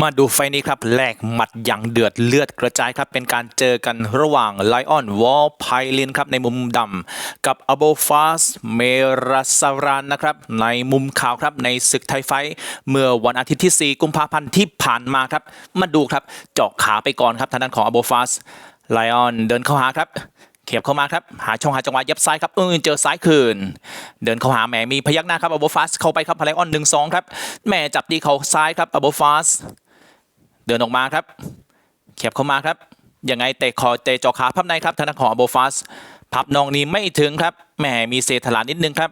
มาดูไฟนี้ครับแลกหมัดอย่างเดือดเลือดกระจายครับเป็นการเจอกันระหว่างไลออนวอลไพลินครับในมุมดำกับอโบฟาสเมรัสรานนะครับในมุมขาวครับในศึกไทยไฟ เมื่อวันอาทิตย์ที่ 4 กุมภาพันธ์ที่ผ่านมาครับ มาดูครับเจาะขาไปก่อนครับทางด้านของอโบฟาสไลออนเดินเข้าหาครับ เขียบเข้ามาครับ หาช่องหาจังหวะยับซ้ายครับเออเจอซ้ายคืน เดินเข้าหาแหมมีพยักหน้าครับอโบฟาสเข้าไปครับพลายออนหนึ่งสองครับแหมจับตีเขาซ้ายครับอโบฟาสเดินออกมาครับ เขียบเข้ามาครับยังไงเตะคอเตะจอขาพับในครับธนาของอโบฟาสพับนองนี้ไม่ถึงครับแหมมีเศษถลานิดนึงครับ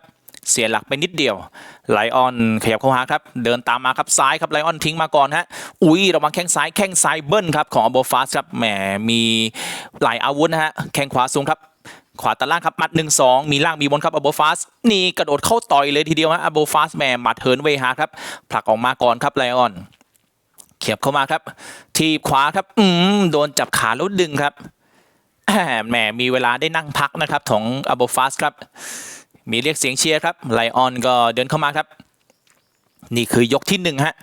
เสียหลักไปนิดเดียวไลออนขยับเข้าหาครับ เดินตามมาครับซ้ายครับไลออนทิ้งมาก่อนฮะอุ้ยระวังแข้งซ้ายแข้งซ้ายเบิ้ลครับของอโบฟาสครับแหมมีหลายอาวุธนะฮะแข้งขวาสูงครับ ขวาตัดล่างครับหมัดหนึ่งสองมีล่างมีบนครับอโบฟาสนี่กระโดดเข้าต่อยเลยทีเดียวฮะอโบฟาสแหมหมัดเหินเวหาครับผลักออกมาก่อนครับไลออนเขียบเข้ามาครับ ทีบขวาครับอืมโดนจับขาแล้วดึงครับแหมแหมมีเวลาได้นั่งพักนะครับของอโบฟาสครับ มีเรียกเสียงเชียร์ครับไลออนก็เดินเข้ามาครับ นี่คือยกที่หนึ่งฮะ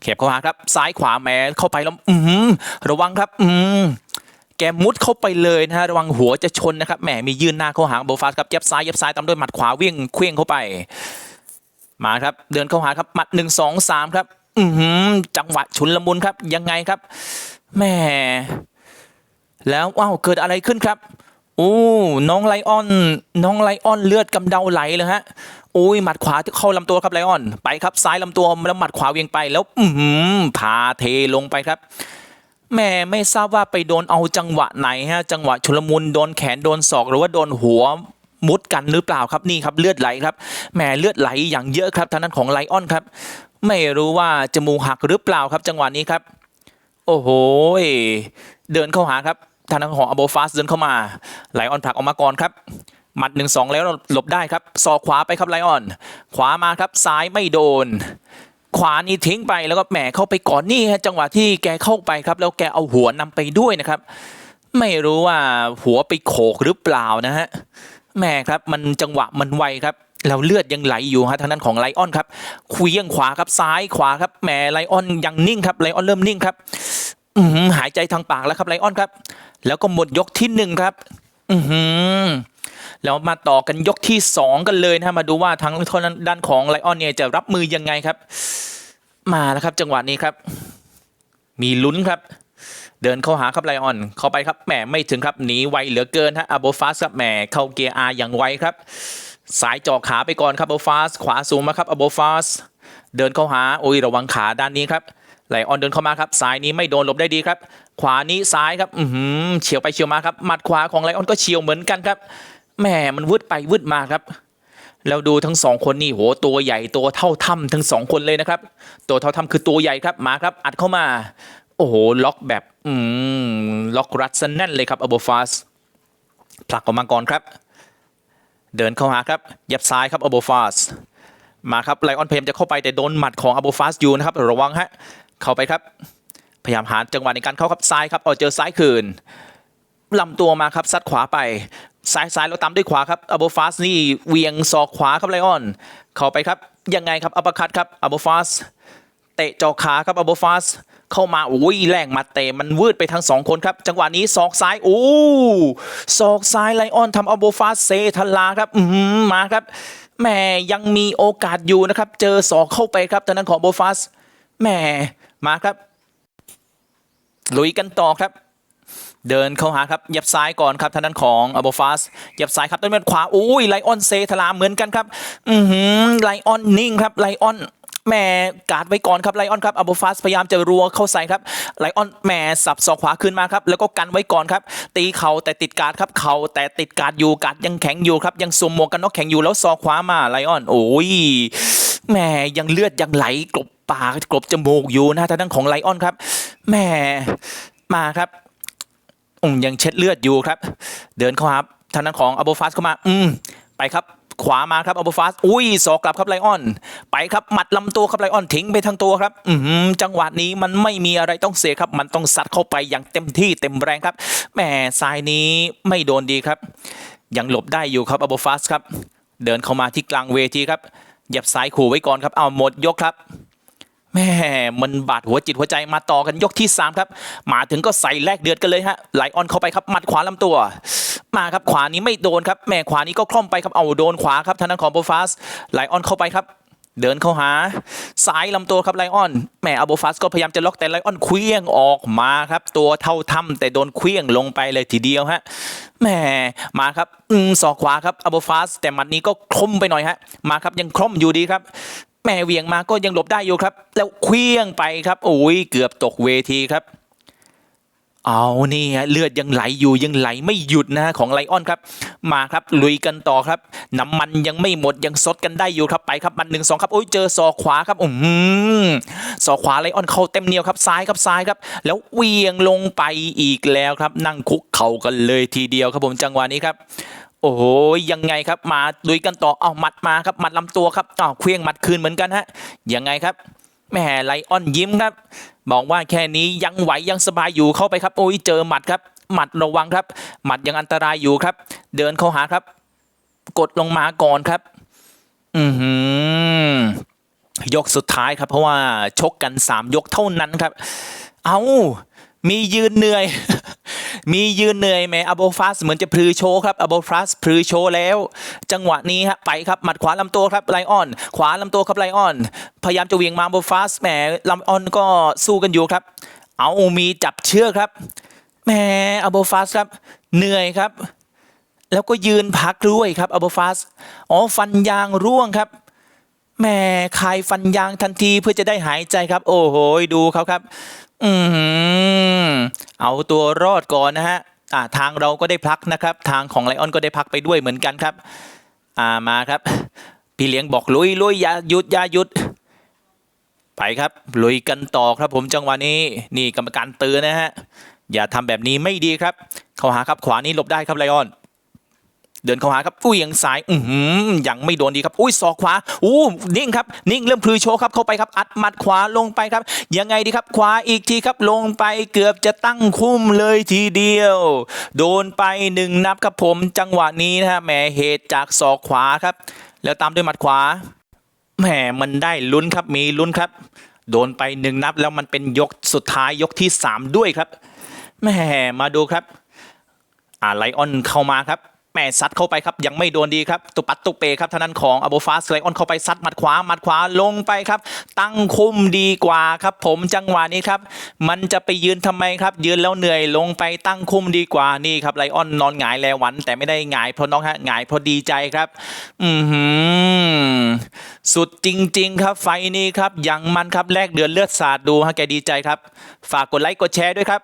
เขียบเข้ามาครับ ซ้ายขวาแหมเข้าไปแล้วอืมระวังครับ อืมแกมุดเข้าไปเลยนะฮะระวังหัวจะชนนะครับแหมมียื่นหน้าเข้าหาโบฟาสครับเย็บซ้ายเย็บซ้ายตามด้วยหมัดขวาเวี่ยงเคลื่องเข้าไป มาครับ เดินเข้าหาครับหมัดหนึ่งสองสามครับ อือหือจังหวะชุนละมุนครับ ยังไงครับแหมแล้วว้าวเกิดอะไรขึ้นครับ อ้น้องไลออน น้องไลออนเลือดกำเดาไหลเลยฮะโอ้ยหมัดขวาเข้าลำตัวครับไลออน ไปครับซ้ายลำตัวแล้วหมัดขวาเวียงไปแล้วอือหือพาเทลงไปครับแม่ไม่ทราบว่าไปโดนเอาจังหวะไหนฮะจังหวะชุลมุนโดนแขนโดนศอกหรือว่าโดนหัวมุดกันหรือเปล่าครับนี่ครับเลือดไหลครับแหมเลือดไหลอย่างเยอะครับทางด้านของไลออนครับ ไม่รู้ว่าจมูกหักหรือเปล่าครับจังหวะนี้ครับ โอ้โหเดินเข้าหาครับ ทางด้านของอโบฟาสเดินเข้ามาไลออนผลักออกมาก่อนครับหมัดหนึ่งสองแล้วหลบได้ครับศอกขวาไปครับไลออน ขวามาครับซ้ายไม่โดน ขวานี่ทิ้งไปแล้วก็แหมเข้าไปก่อนนี่ฮะจังหวะที่แกเข้าไปครับ แล้วแกเอาหัวนำไปด้วยนะครับ ไม่รู้ว่าหัวไปโขกหรือเปล่านะฮะแหมครับมันจังหวะมันไวครับแล้วเลือดยังไหลอยู่ฮะทางด้านของไลออนครับเควียงขวาครับซ้ายขวาครับแหมไลออนยังนิ่งครับไลออนเริ่มนิ่งครับอือหือหายใจทางปากแล้วครับไลออนครับ แล้วก็หมดยกที่หนึ่งครับ อือหือแล้วมาต่อกันยกที่สองกันเลยนะฮะมาดูว่าทางด้านของไลออนเนี่ยจะรับมือยังไงครับ มาแล้วครับจังหวะนี้ครับ มีลุ้นครับ เดินเข้าหาครับไลออน เข้าไปครับแหมไม่ถึงครับหนีไวเหลือเกินฮะอโบฟาสครับแหมเข้าเกียร์อาอย่างไวครับ สายจ่อขาไปก่อนครับอโบฟาสขวาสูงมาครับอโบฟาสเดินเข้าหาโอ้ยระวังขาด้านนี้ครับ ไลออนเดินเข้ามาครับซ้ายนี้ไม่โดนหลบได้ดีครับ ขวานี้ซ้ายครับอือหือเฉียวไปเฉียวมาครับหมัดขวาของไลออนก็เฉียวเหมือนกันครับแหมมันวืดไปวืดมาครับแล้วดูทั้งสองคนนี่โหตัวใหญ่ตัวเท่าถ้ำทั้งสองคนเลยนะครับ ตัวเท่าถ้ำคือตัวใหญ่ครับมาครับ อัดเข้ามา โอ้โหล็อกแบบอืมล็อกรัดซะแน่นเลยครับอโบฟาสผลักออกมาก่อนครับ เดินเข้าหาครับยับซ้ายครับอโบฟาสมาครับไลออนพยายามจะเข้าไปแต่โดนหมัดของอโบฟาสอยู่นะครับ ระวังฮะ เข้าไปครับ พยายามหาจังหวะในการเข้าครับซ้ายครับเอาเจอซ้ายคืนลำตัวมาครับซัดขวาไปซ้ายซ้ายแล้วตามด้วยขวาครับอโบฟาสนี่เวียงศอกขวาครับไลออน เข้าไปครับยังไงครับอัปคัตครับอโบฟาสเตะจอขาครับอโบฟาสเข้ามาโอ้ยแรงมาเตะมันวืดไปทั้งสองคนครับ จังหวะนี้ศอกซ้ายโอ้ศอกซ้ายไลออนทำอโบฟาสเซทลาครับอืมมาครับแหม่ยังมีโอกาสอยู่นะครับ เจอศอกเข้าไปครับทางนั้นของโบฟาสแหม่ มาครับ ลุยกันต่อครับ เดินเข้าหาครับยับซ้ายก่อนครับทางด้านของอโบฟาสยับซ้ายครับต้นเม็นขวาอุ้ยไลออนเซทลาเหมือนกันครับ อือหือไลออนนิ่งครับไลออนแหม่การ์ดไว้ก่อนครับไลออนครับอโบฟาสพยายามจะรัวเข้าใส่ครับไลออนแหม่สับศอกขวาขึ้นมาครับแล้วก็กันไว้ก่อนครับ ตีเข่าแต่ติดการ์ดครับเข่าแต่ติดการ์ดอยู่การ์ดยังแข็งอยู่ครับยังสวมหมวกกันน็อกแข็งอยู่แล้วศอขวามาไลออนโอ้ยแหม่ยังเลือดยังไหลกลบ ปากกลบจมูกอยู่นะทางด้านของไลออนครับแหม่มาครับอืมยังเช็ดเลือดอยู่ครับ เดินเข้าหาทางด้านของอโบฟาสเข้ามา อืม ไปครับ ขวามาครับอโบฟาสอุ้ยสอกกลับครับไลออน ไปครับหมัดลำตัวครับไลออนทิ้งไปทั้งตัวครับ อืมจังหวะนี้มันไม่มีอะไรต้องเสียครับ มันต้องซัดเข้าไปอย่างเต็มที่เต็มแรงครับแหมซ้ายนี้ไม่โดนดีครับ ยังหลบได้อยู่ครับอโบฟาสครับ เดินเข้ามาที่กลางเวทีครับหยับซ้ายขู่ไว้ก่อนครับเอาหมดยกครับ แม่มันบาดหัวจิตหัวใจมาต่อกันยกที่ 3 ครับ มาถึงก็ใส่แลกเดือดกันเลยฮะไลออนเข้าไปครับหมัดขวาลำตัว มาครับขวานี้ไม่โดนครับ แม่ขวานี้ก็คล่อมไปครับเอาโดนขวาครับทางด้านของโบฟาสไลออนเข้าไปครับ เดินเข้าหาซ้ายลำตัวครับไลออนแหมอโบฟัสก็พยายามจะล็อกแต่ไลออนเคลี้ยงออกมาครับ ตัวเท่าถ้ำแต่โดนเคลี้ยงลงไปเลยทีเดียวฮะแหมมาครับอืมศอกขวาครับอโบฟัสแต่หมัดนี้ก็คล่มไปหน่อยฮะมาครับยังคล่อมอยู่ดีครับ แหมเวียงมาก็ยังหลบได้อยู่ครับ แล้วเคลี้ยงไปครับโอ้ยเกือบตกเวทีครับ เอานี่ฮะเลือดยังไหลอยู่ยังไหลไม่หยุดนะฮะของไลออนครับ มาครับลุยกันต่อครับ น้ำมันยังไม่หมดยังซดกันได้อยู่ครับไปครับมันหนึ่งสองครับโอ้ยเจอศอกขวาครับอืมศอกขวาไลออนเข้าเต็มเหนียวครับซ้ายครับซ้ายครับ แล้วเวียงลงไปอีกแล้วครับ นั่งคุกเข่ากันเลยทีเดียวครับผมจังหวะนี้ครับ โอ้โหยังไงครับมาลุยกันต่อเอาหมัดมาครับหมัดลำตัวครับอ้าวเคลี้ยงหมัดคืนเหมือนกันฮะยังไงครับแม่ไลออนยิ้มครับบอกว่าแค่นี้ยังไหวยังสบายอยู่เข้าไปครับ โอ้ยเจอหมัดครับหมัดระวังครับ หมัดยังอันตรายอยู่ครับ เดินเข้าหาครับ กดลงมาก่อนครับ อือหือยกสุดท้ายครับ เพราะว่าชกกันสามยกเท่านั้นครับ เอามียืนเหนื่อย มียืนเหนื่อยแหมอโบฟาสเหมือนจะพลือโชว์ครับอโบฟาสพลือโชว์แล้ว จังหวะนี้ฮะไปครับหมัดขวาลำตัวครับไลออน ขวาลำตัวครับไลออน พยายามจะเวียงมาอโบฟาสแหมลำออนก็สู้กันอยู่ครับ เอามีจับเชือกครับแหมอโบฟาสครับ เหนื่อยครับ แล้วก็ยืนพักด้วยครับอโบฟาสอ๋อฟันยางร่วงครับ แม่คายฟันยางทันทีเพื่อจะได้หายใจครับ โอ้โหดูเขาครับ อืออเอาตัวรอดก่อนนะฮะอ่าทางเราก็ได้พักนะครับ ทางของไลออนก็ได้พักไปด้วยเหมือนกันครับ อ่ามาครับ พี่เลี้ยงบอกลุยลุยอย่าหยุดอย่าหยุด ไปครับ ลุยกันต่อครับผมจังหวะนี้ นี่กรรมการเตือนนะฮะอย่าทำแบบนี้ไม่ดีครับ เขาหาครับขวานี้หลบได้ครับไลออน เดินเข้าหาครับอุ้ยยังสายอือหือยังไม่โดนดีครับ อุ้ยศอกขวาอู้นิ่งครับนิ่งเริ่มพลือโชว์ครับเข้าไปครับอัดมัดขวาลงไปครับ ยังไงดีครับขวาอีกทีครับลงไปเกือบจะตั้งคุ้มเลยทีเดียว โดนไปหนึ่งนับครับผมจังหวะนี้นะฮะแหมเหตุจากศอกขวาครับ แล้วตามด้วยหมัดขวาแหมมันได้ลุ้นครับมีลุ้นครับ โดนไปหนึ่งนับแล้วมันเป็นยกสุดท้ายยกที่สามด้วยครับแหมมาดูครับอ่าไลออนเข้ามาครับ แม่ซัดเข้าไปครับยังไม่โดนดีครับตุปัดตุเปครับท่านั้นของอโบฟาสไลออนเข้าไปซัดหมัดขวาหมัดขวาลงไปครับ ตั้งคุมดีกว่าครับ ผมจังหวะนี้ครับ มันจะไปยืนทำไมครับ ยืนแล้วเหนื่อยลงไปตั้งคุมดีกว่านี่ครับไลออนนอนหงายแลหวัน แต่ไม่ได้หงายเพราะน้องฮะหงายเพราะดีใจครับ อือหือสุดจริง ๆ ครับไฟนี้ครับยังมันครับแลกเดือนเลือดสาดดูฮะแกดีใจครับ ฝากกดไลค์กดแชร์ด้วยครับ